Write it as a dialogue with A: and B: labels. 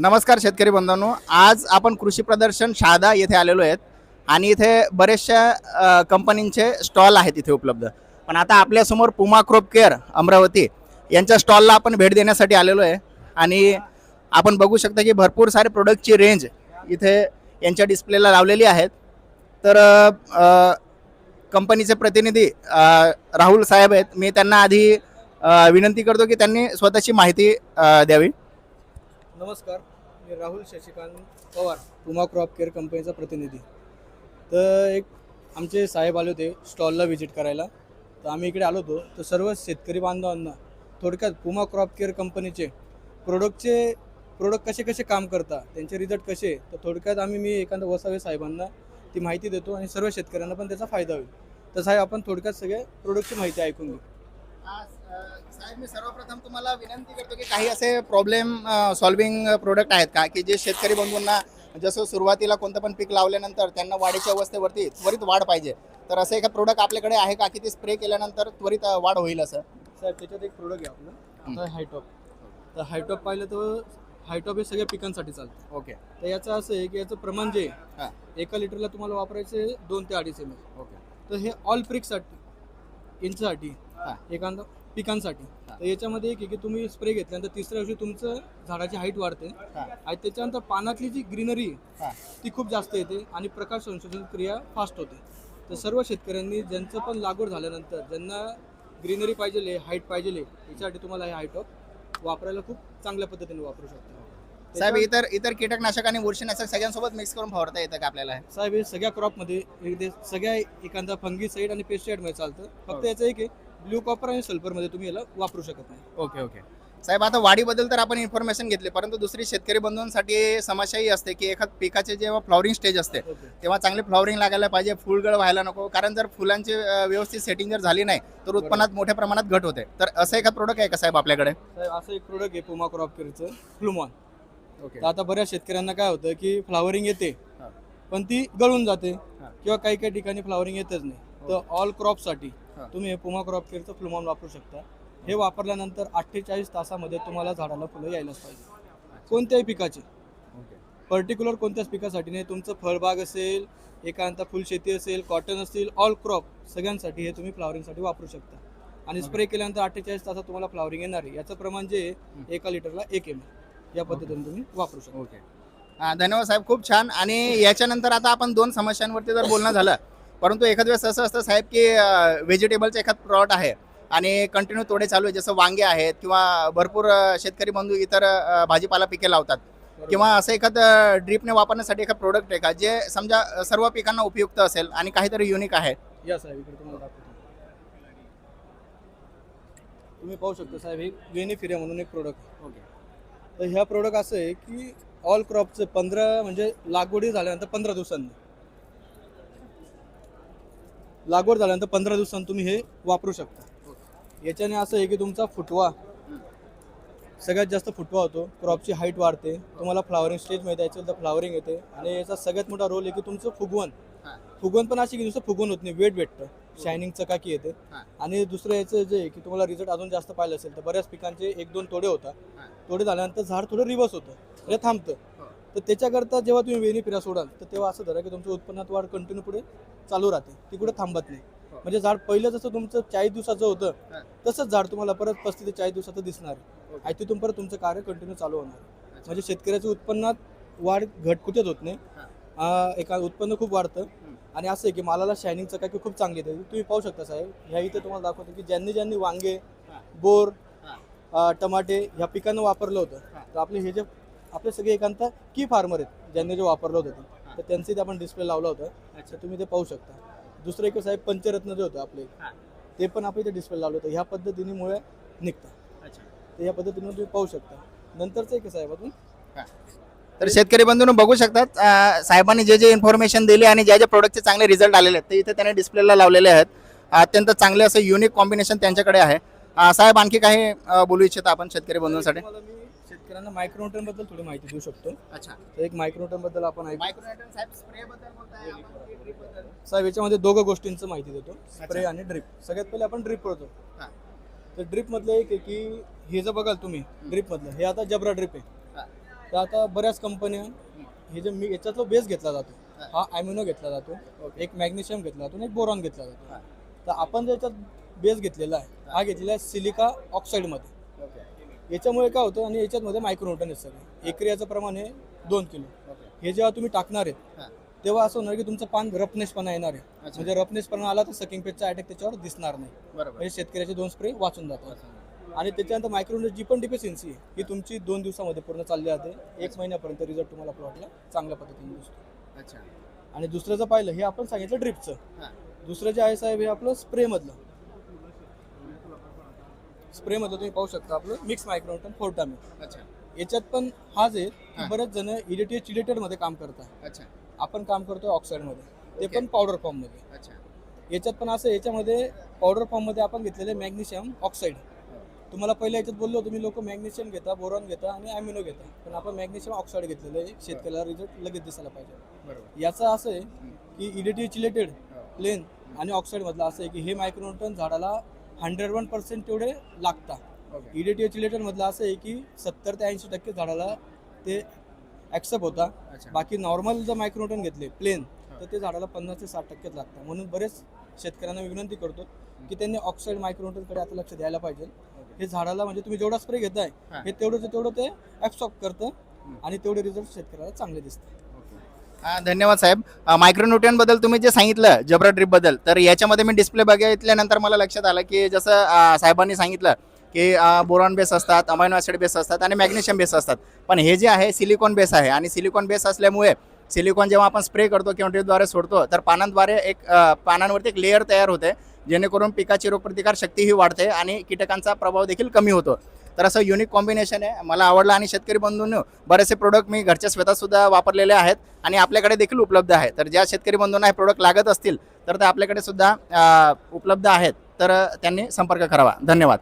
A: नमस्कार शेतकरी बंधूंनो. आज आपण कृषी प्रदर्शन शहादा येथे आलेलो आहेत आणि इथे बरेचशा कंपनींचे स्टॉल आहेत इथे उपलब्ध. पण आता आपल्यासमोर पुमा क्रॉप केअर अमरावती यांच्या स्टॉलला आपण भेट देण्यासाठी आलेलो आहे. आणि आपण बघू शकता की भरपूर सारे प्रोडक्टची रेंज इथे यांच्या डिस्प्लेला लावलेली आहेत. तर कंपनीचे प्रतिनिधी राहुल साहेब आहेत. मी त्यांना आधी विनंती करतो की त्यांनी स्वतःची माहिती द्यावी.
B: नमस्कार मी राहुल शशिकांत पवार पुमा क्रॉप केअर कंपनीचा प्रतिनिधी. तर एक आमचे साहेब आले होते स्टॉलला व्हिजिट करायला. तर आम्ही इकडे आलो होतो. तर सर्व शेतकरी बांधवांना थोडक्यात पुमा क्रॉप केअर कंपनीचे प्रोडक्टचे प्रोडक्ट कसे कसे काम करता त्यांचे रिझल्ट कसे तर थोडक्यात आम्ही मी एखादा वसावे साहेबांना ती माहिती देतो आणि सर्व शेतकऱ्यांना पण त्याचा फायदा होईल. तर साहेब आपण थोडक्यात सगळ्या प्रोडक्टची माहिती ऐकून घेऊ.
A: साहेब मी सर्वप्रथम तुम्हाला विनंती करतो की काही असे प्रॉब्लेम सॉल्विंग प्रोडक्ट आहेत का? की जे शेतकरी बंधूंना जसं सुरुवातीला कोणतं पण पीक लावल्यानंतर त्यांना वाढीच्या अवस्थेवरती त्वरित वाढ पाहिजे. तर असं एका प्रोडक्ट आपल्याकडे आहे का? की ते स्प्रे केल्यानंतर त्वरित वाढ होईल असं?
B: साहेब त्याच्यात एक प्रोडक्ट आहे आपलं. हायटॉप तर हायटॉप पाहिलं तर हायटॉप हे सगळ्या पिकांसाठी चालतं.
A: ओके.
B: तर याचं असं आहे की याचं प्रमाण जे
A: हां.
B: आहे, एका लिटरला तुम्हाला वापरायचे दोन ते अडीच एम एल
A: ओके.
B: तर हे ऑल प्रिकसाठी इंचसाठी. एखादा पिकांसाठी
A: हां.
B: तर याच्यामध्ये एक आहे की तुम्ही स्प्रे घेतल्यानंतर तिसऱ्या दिवशी तुमचं झाडाची हाईट वाढते
A: हां.
B: आणि त्याच्यानंतर पानातली जी ग्रीनरी
A: हां.
B: ती खूप जास्त येते आणि प्रकाश संशोधन क्रिया फास्ट होते तर सर्व शेतकऱ्यांनी ज्यांचं पण लागवड झाल्यानंतर ज्यांना ग्रीनरी पाहिजे हाईट पाहिजे याच्यासाठी तुम्हाला हे हायटॉप वापरायला खूप चांगल्या पद्धतीने वापरू शकता
A: साहेब इतर इतर कीटकनाशक आणि बुरशीनाशक सगळ्यांसोबत मिक्स करून फवारता येतं का आपल्याला हे?
B: साहेब हे सगळ्या क्रॉपमध्ये सगळ्या एखादा फंगीसाईड आणि पेस्टिसाईडमध्ये चालतं
A: हो.
B: फक्त याचं एक आहे ब्ल्यू कॉपर आणि सल्फरमध्ये तुम्ही याला वापरू शकत नाही.
A: Okay okay. साहेब आता वाढीबद्दल तर आपण इन्फॉर्मेशन घेतली परंतु दुसरी शेतकरी बंधूंसाठी समस्याही असते की एखाद पिकाचे जेव्हा फ्लॉवरिंग स्टेज असते तेव्हा चांगले फ्लॉवरिंग लागायला पाहिजे फुलगळ व्हायला नको. कारण जर फुलांची व्यवस्थित सेटिंग जर झाली नाही तर उत्पन्नात मोठ्या प्रमाणात घट होते. तर असं एखाद प्रोडक्ट आहे का साहेब आपल्याकडे?
B: साहेब असं एक प्रोडक्ट आहे पुमा क्रॉप केअरचं फ्लुमॉन
A: ओके.
B: आता बऱ्याच शेतकऱ्यांना काय होतं की फ्लावरिंग येते
A: हा.
B: पण ती गळून जाते
A: हा.
B: किंवा काही काही ठिकाणी फ्लावरिंग येतच नाही. तर ऑल क्रॉपसाठी
A: हा.
B: तुम्ही हे पुमा क्रॉप केअरचं फ्लुमॉन वापरू शकता. हे वापरल्यानंतर अठ्ठेचाळीस तासामध्ये तुम्हाला झाडाला फुलं यायलाच पाहिजे. कोणत्याही पिकाची. पर्टिक्युलर कोणत्याच पिकासाठी नाही. तुमचं फळबाग असेल एकांता फुलशेती असेल कॉटन असेल ऑल क्रॉप सगळ्यांसाठी हे तुम्ही फ्लावरिंगसाठी वापरू शकता. आणि स्प्रे केल्यानंतर अठ्ठेचाळीस तासात तुम्हाला फ्लावरिंग येणार आहे. याचं प्रमाण जे एका लिटरला एक एम या पद्धतीने तुम्ही वापरू शकता.
A: ओके. धन्यवाद साहेब. खूप छान. आणि याच्यानंतर आता आपण दोन समस्यांवरती जर बोलणं झालं परंतु एखाद वेळेस असं असतं साहेब की व्हेजिटेबलचं एखाद प्लॉट आहे आणि कंटिन्यू तोडे चालू आहे जसं वांगे आहेत किंवा भरपूर शेतकरी बंधू इतर भाजीपाला पिके लावतात. किंवा असं एखादं ड्रीपने वापरण्यासाठी एखादं प्रोडक्ट आहे का जे समजा सर्व पिकांना उपयुक्त असेल आणि काहीतरी युनिक आहे?
B: या साहेब इकडे तुम्हाला दाखवतो. तुम्ही पाहू शकता साहेब हे वेनिफिरिया म्हणून एक प्रोडक्ट
A: ओके
B: तर ह्या प्रोडक्ट असं आहे की ऑल क्रॉपचं पंधरा म्हणजे लागवडी झाल्यानंतर पंधरा दिवसांनी. लागवड झाल्यानंतर पंधरा दिवसांनी तुम्ही हे वापरू शकता. याच्याने असं आहे की तुमचा फुटवा सगळ्यात जास्त फुटवा होतो. क्रॉपची हाईट वाढते. तुम्हाला फ्लावरिंग स्टेज माहिती आहे तर फ्लावरिंग येते. आणि याचा सगळ्यात मोठा रोल आहे की तुमचं फुगवण. फुगवण पण अशी की नुसतं फुगवण होत नाही वेट भेटतं. शायनिंग चकाकी येते. आणि दुसरं याचं जे आहे की तुम्हाला रिझल्ट अजून जास्त पाहिलं असेल तर बऱ्याच पिकांचे एक दोन तोडे होतात. तोडे झाल्यानंतर झाड थोडं रिवर्स होतं. म्हणजे थांबतं. तर त्याच्याकरता जेव्हा तुम्ही वेणी फिरा सोडाल तर तेव्हा असं धरा की तुमच्या उत्पन्नात वाढ कंटिन्यू पुढे चालू राहते ती कुठे थांबत नाही
A: हो.
B: म्हणजे झाड पहिलं जसं तुमचं चाळीस दिवसाचं. होतं तसंच झाड तुम्हाला परत पस्तीस ते चाळीस दिवसाचं दिसणार आहे. तिथून परत तुमचं कार्य कंटिन्यू चालू होणार. म्हणजे शेतकऱ्याच्या उत्पन्नात वाढ घट कुठेच होत नाही एका उत्पन्न खूप वाढतं आणि असं आहे की मालाला शायनिंग चकाकी खूप चांगली येते तुम्ही पाहू शकता साहेब ह्या इथे तुम्हाला दाखवतो की ज्यांनी ज्यांनी वांगे. बोर टमाटे ह्या पिकांना वापरलं. होतं तर आपले हे जे आपले सगळे एकांत की फार्मर आहेत ज्यांनी जे वापरलं होतं. ते. तर त्यांचे ते आपण डिस्प्ले लावलं होतं.
A: अच्छा.
B: तुम्ही ते पाहू शकता. दुसरं एक साहेब पंचरत्न जे होतं आपले
A: हा.
B: ते पण आपण इथे डिस्प्ले लावलं होतं. ह्या पद्धतीने मुळे निघतं.
A: अच्छा.
B: तर या पद्धतीने तुम्ही पाहू शकता. नंतरचं एक साहेब अजून.
A: तर शेतकरी बंधूंनो बघू शकतात अं, साहेबांनी जे जे इन्फॉर्मेशन दिली आणि ज्या ज्या प्रोडक्टचे चांगले रिझल्ट आलेले आहेत ते इथे त्यांनी डिस्प्लेला लावलेले आहेत. अत्यंत चांगले असं युनिक कॉम्बिनेशन त्यांच्याकडे आहे. अं, साहेब आणखी काही अं, बोलू इच्छिता आपण शेतकरी बंधूंसाठी?
B: तुम्हाला मी शेतकऱ्यांना मायक्रोन्यूटनबद्दल थोडी माहिती देऊ शकतो.
A: अच्छा.
B: तर एक मायक्रोन्यूटनबद्दल आपण ऐकू
A: साहेब स्प्रे बद्दल बोलताय आपण
B: साहेब याच्यामध्ये दोघं गोष्टींचं माहिती देतो. स्प्रे आणि ड्रिप सगळ्यात पहिले आपण ड्रिप करतो
A: हा.
B: तर ड्रिप मधलं एक आहे की हे जर बघाल तुम्ही ड्रिप मधलं हे आता जबरा ड्रिप आहे.
A: हा.
B: तर आता बऱ्याच कंपन्या हे जे मी याच्यातला बेस घेतला जातो. हा. ॲम्युनो घेतला जातो. एक मॅग्नेशियम घेतला जातो आणि एक बोरॉन घेतला जातो.
A: हा.
B: तर आपण जो याच्यात बेस घेतलेला आहे हा घेतलेला आहे सिलिका ऑक्साईडमध्ये याच्यामुळे काय होतं आणि याच्यामध्ये मायक्रोन्यूटन आहेत सगळे एकरी याचं प्रमाण आहे दोन किलो. हे जेव्हा तुम्ही टाकणार आहेत. तेव्हा असं होणार की तुमचं पान रफनेसपणा येणार आहे. म्हणजे रफनेसपणा आला तर सकिंग पेजचा अटॅक त्याच्यावर दिसणार नाही. म्हणजे शेतकऱ्याचे दोन स्प्रे वाचून जातात. आणि त्याच्यानंतर मायक्रोन्यूट जी पण डिफिशियन्सी आहे ही तुमची दोन दिवसामध्ये पूर्ण चालली जाते. एक महिन्यापर्यंत रिझल्ट तुम्हाला प्लॉटला चांगल्या पद्धतीने दिसतो.
A: अच्छा.
B: आणि दुसरं जर पाहिलं हे आपण सांगितलं ड्रिपचं. दुसरं जे आहे साहेब हे आपलं स्प्रेमधलं स्प्रेमधलं तुम्ही पाहू शकता आपलं मिक्स मायक्रोन्यूटन फोर्टामी
A: अच्छा.
B: याच्यात पण हाच आहे
A: हा.
B: बरेच जण इडिटिव्ह चिलेटेडमध्ये काम करतात.
A: अच्छा.
B: आपण काम करतोय ऑक्साईडमध्ये ते. पण पावडर फॉर्ममध्ये
A: अच्छा.
B: याच्यात पण असं याच्यामध्ये पावडर फॉर्ममध्ये आपण घेतलेले मॅग्नेशियम ऑक्साईड. तुम्हाला पहिले याच्यात बोललो तुम्ही लोक मॅग्नेशियम घेता बोरॉन घेता आणि ॲम्युनो घेता. पण आपण मॅग्नेशियम ऑक्साईड घेतलेलं आहे शेतकऱ्याला रिझल्ट लगेच दिसायला पाहिजे. याचं असं आहे की इडिटिव्ह चिलेटेड
A: हो.
B: प्लेन आणि ऑक्साईड मधलं असं आहे की हे मायक्रोन्यूटन झाडाला हंड्रेड वन पर्सेंट तेवढे लागतात.
A: ओके
B: इडिटिव्ह मधलं असं आहे की सत्तर ते ऐंशी टक्के झाडाला ते ॲक्सेप्ट होता
A: अच्छा.
B: बाकी नॉर्मल जर मायक्रोन्यूटन घेतले प्लेन तर ते झाडाला पन्नास ते साठ टक्केच लागतं म्हणून बरेच शेतकऱ्यांना विनंती करतो की त्यांनी ऑक्साईड मायक्रोन्यूटनकडे आता लक्ष द्यायला पाहिजे. हे झाडाला म्हणजे तुम्ही जेवढा स्प्रे घेताय
A: हा.
B: हे तेवढं तेवढं ते ॲब्सॉर्ब करतं आणि तेवढे रिझल्ट शेतकऱ्याला चांगले दिसतात.
A: हा, धन्यवाद साहेब. मायक्रोन्युट्रियनबद्दल तुम्ही जे सांगितलं जबरा ड्रिपबद्दल तर याच्यामध्ये मी डिस्प्ले बघितल्यानंतर मला लक्षात आलं की जसं साहेबांनी सांगितलं की बोरॉन बेस असतात अमायनो ॲसिड बेस असतात आणि मॅग्नेशियम बेस असतात. पण हे जे आहे सिलिकॉन बेस आहे आणि सिलिकॉन बेस असल्यामुळे सिलिकॉन जेव्हा आपण स्प्रे करतो किंवा ड्रिपद्वारे सोडतो तर पानांद्वारे एक पानांवरती एक लेअर तयार होते जेणेकरून पिकाची रोगप्रतिकार शक्तीही वाढते आणि कीटकांचा प्रभाव देखील कमी होतो. तर असं युनिक कॉम्बिनेशन आहे. मला आवडलं आणि शेतकरी बंधूंनी बरेचसे प्रोडक्ट मी घरच्या स्वतःसुद्धा वापरलेले आहेत आणि आपल्याकडे देखील उपलब्ध आहे तर ज्या शेतकरी बंधूंना हे प्रोडक्ट लागत असतील तर ते आपल्याकडे सुद्धा उपलब्ध आहेत. तर त्यांनी संपर्क करावा. धन्यवाद.